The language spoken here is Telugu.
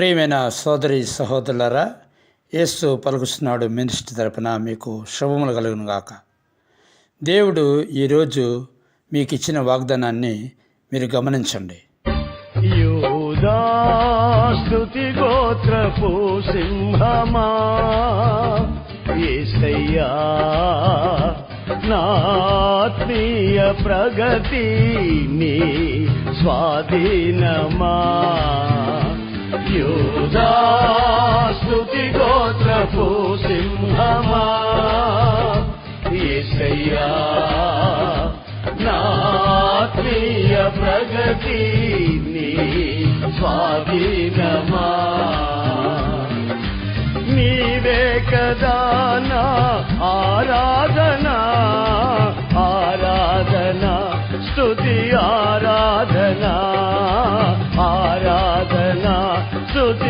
ప్రియమైన సోదరి సహోదరులరా యేసు పలుకుస్తున్నాడు మినిస్టర్ తరపున మీకు శుభములు కలుగును గాక దేవుడు ఈరోజు మీకు ఇచ్చిన వాగ్దానాన్ని మీరు గమనించండి. స్తుతి గోత్రపు సింహమా? ఏసయ్యా నాత్మీయ ప్రగతి నీ స్వాధీనమా? గోత్రపు సింహమా? ఏసయ్యా నాత్మీయ ప్రగతి నీ స్వాధీనమా? నీవే కదా నా ఆరాధన? ఆరాధన స్తుతి ఆరాధన? ఆరాధన స్తుతి